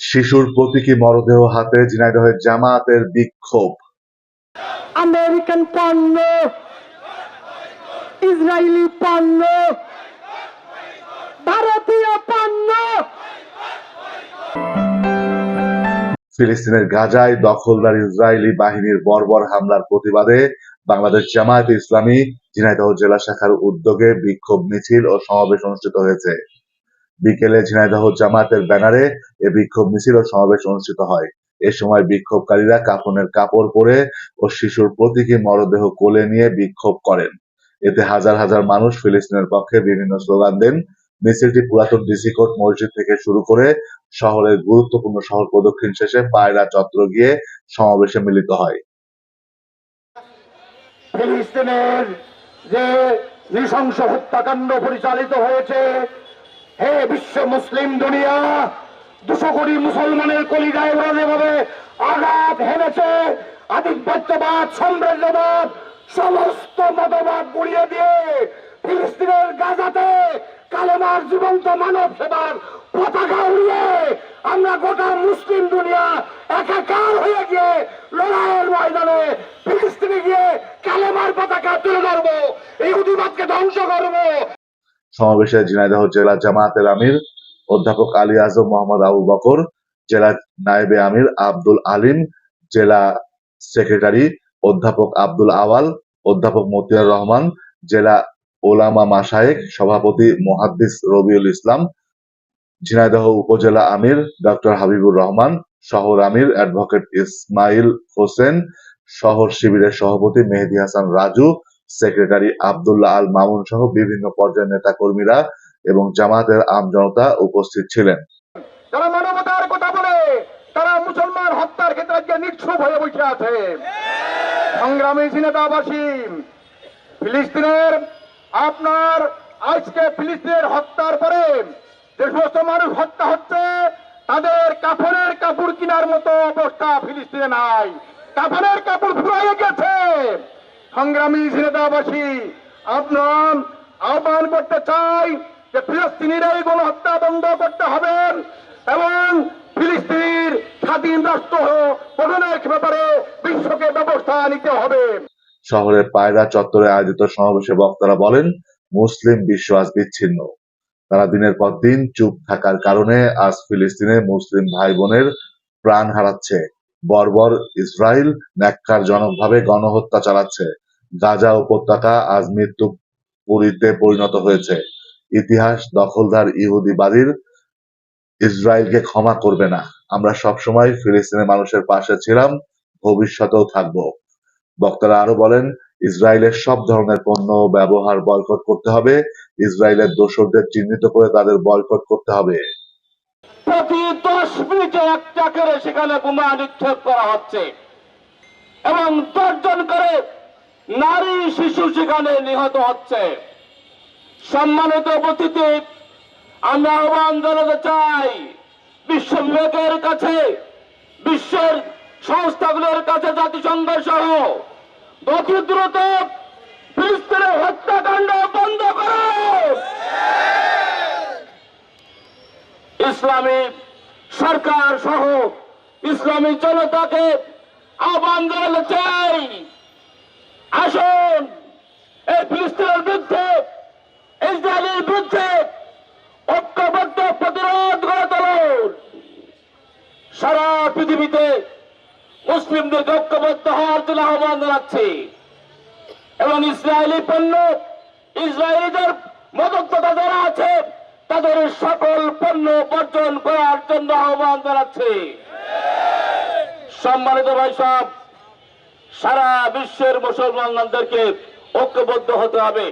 শিশুর প্রতীকী মরদেহ হাতে ঝিনাইদহের জামায়াতের বিক্ষোভ। আমেরিকান পণ্য ইসরায়েলি পণ্য ভারতীয় পণ্য। ফিলিস্তিনের গাজায় দখলদার ইসরায়েলি বাহিনীর বর্বর হামলার প্রতিবাদে বাংলাদেশ জামায়াতে ইসলামী ঝিনাইদহ জেলা শাখার উদ্যোগে বিক্ষোভ মিছিল ও সমাবেশ অনুষ্ঠিত হয়েছে। বিকেলে ঝিনাইদহ জামায়াতের ব্যানারে এ বিক্ষোভ মিছিল ও সমাবেশ অনুষ্ঠিত হয়। এ সময় বিক্ষোভকারীরা কাফনের কাপড় পরে ও শিশুর প্রতীকী মরদেহ কোলে নিয়ে বিক্ষোভ করেন। এতে হাজার হাজার মানুষ ফিলিস্তিনের পক্ষে বিভিন্ন স্লোগান দেন। মিছিলটি পুরাতন ডিসি কোর্ট মসজিদ থেকে শুরু করে শহরের গুরুত্বপূর্ণ শহর প্রদক্ষিণ শেষে পায়রা চত্বর গিয়ে সমাবেশে মিলিত হয়। ফিলিস্তিনের যে নৃশংস হত্যাকাণ্ড পরিচালিত হয়েছে বিশ্ব মুসলিম দুনিয়া দুশো কোটি মুসলমানের কলিজায় ওরা যেভাবে আঘাত হেনেছে, আধিপত্যবাদ, সাম্রাজ্যবাদ, সমস্ত মতবাদ গুড়িয়ে দিয়ে ফিলিস্তিনের গাজাতে কালেমার জীবন্ত মানব সেবার পতাকা উড়িয়ে আমরা গোটা মুসলিম দুনিয়া একাকার হয়ে গিয়ে লড়াইয়ের ময়দানে ফিলিস্তিনে গিয়ে কালেমার পতাকা তুলে ধরবো এই উদিবাদকে ধ্বংস করব সমাবেশে ঝিনাইদহ জেলা জামায়াতের আমির অধ্যাপক আলী আজম মোহাম্মদ আবু বকর, জেলা নায়েবে আমির আব্দুল আলিম, জেলা সেক্রেটারি অধ্যাপক আব্দুল আওয়াল, অধ্যাপক মতিয়ার রহমান, জেলা ওলামা মাসায়েক সভাপতি মোহাদ্দিস রবিউল ইসলাম, ঝিনাইদহ উপজেলা আমির ডক্টর হাবিবুর রহমান, শহর আমির অ্যাডভোকেট ইসমাইল হোসেন, শহর শিবিরের সভাপতি মেহেদি হাসান রাজু সেক্রেটারি আব্দুল্লাহ আল মামুন সহ বিভিন্ন পর্যায়ের নেতা কর্মীরা এবং জামাতের আমজনতা উপস্থিত ছিলেন। যারা মানবতার কথা বলে, তারা মুসলমান হত্যার ক্ষেত্রে আজকে নিক্ষোভ হয়ে বসে আছে। সংগ্রামী সিনেতাবাসী, ফিলিস্তিনের আপনার আজকে ফিলিস্তিনের হত্যার পরে যে সমস্ত মানুষ হত্যা হচ্ছে, তাদের কাফনের কাপড় কেনার মতো অবস্থা ফিলিস্তিনে নাই। কাফনের কাপড় ফুরাইয়ে গেছে সংগ্রামী সিনেতাবাসী আপনার আহ্বান করতে চাই যে ফিলিস্তিনির এই গণহত্যা বন্ধ করতে হবে এবং ফিলিস্তিনির স্বাধীন রাষ্ট্র গঠনের ব্যাপারে বিশ্বকে ব্যবস্থা নিতে হবে। শহরের পায়রা চত্বরে আয়োজিত সমাবেশে বক্তারা বলেন, মুসলিম বিশ্ব আজ বিচ্ছিন্ন। তারা দিনের পর দিন চুপ থাকার কারণে আজ ফিলিস্তিনে মুসলিম ভাই বোনের প্রাণ হারাচ্ছে। বর্বর ইসরায়েল ন্যাক্কারজনকভাবে গণহত্যা চালাচ্ছে। গাজা উপত্যকা আজ মৃত্যু পুরীতে পরিণত হয়েছে। ইতিহাস দখলদার ইহুদিবাদীর ইসরায়েলকে ক্ষমা করবে না। আমরা সবসময় ফিলিস্তিনের মানুষের পাশে ছিলাম, ভবিষ্যতেও থাকব। বক্তারা আরও বলেন, ইসরায়েলের সব ধরনের পণ্য ব্যবহার বয়কট করতে হবে। ইসরায়েলের দোষরদের চিহ্নিত করে তাদের বয়কট করতে হবে। প্রতি দশ মিনিটে একটা করে সেখানে বোমা নিক্ষেপ করা হচ্ছে। এবং দশজন করে নারী শিশু সেখানে নিহত হচ্ছে। সম্মানিত উপস্থিতি আমরা আহ্বান জানাতে চাই বিশ্ব বিবেকের কাছে, বিশ্বের সংস্থাগুলোর কাছে, জাতিসংঘ সহ অতি দ্রুত হত্যাকাণ্ড বন্ধ করো। ইসলামী সরকার সহ ইসলামী জনতাকে আহ্বান জানাতে চাই আসুন এই ফিলিস্তিনের বিরুদ্ধে ইসরায়েলের বিরুদ্ধে ঐক্যবদ্ধ প্রতিরোধ গড়ে তুলুন। সারা পৃথিবীতে মুসলিমদেরকে ঐক্যবদ্ধ হওয়ার জন্য আহ্বান জানাচ্ছি। এবং ইসরায়েলি পণ্য, ইসরায়েলিদের মদতদাতা যারা আছে, তাদের সকল পণ্য বর্জন করার জন্য আহ্বান জানাচ্ছি। সম্মানিত ভাই সব সারা বিশ্বের মুসলমানদেরকে ঐক্যবদ্ধ হতে হবে।